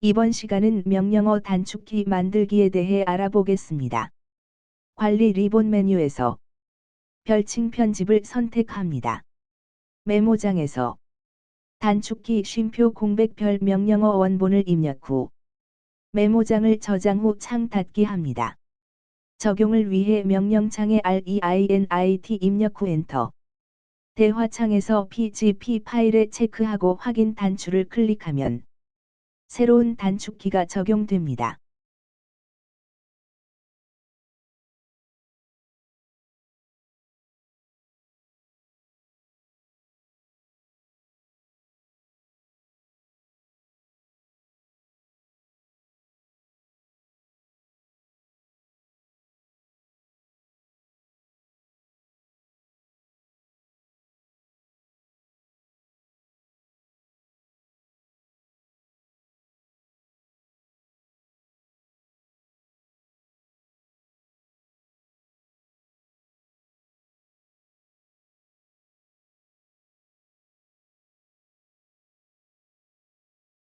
이번 시간은 명령어 단축키 만들기에 대해 알아보겠습니다. 관리 리본 메뉴에서 별칭 편집을 선택합니다. 메모장에서 단축키 쉼표 공백 별 명령어 원본을 입력 후 메모장을 저장 후 창 닫기 합니다. 적용을 위해 명령창에 REINIT 입력 후 엔터. 대화창에서 PGP 파일에 체크하고 확인 단추를 클릭하면 새로운 단축키가 적용됩니다.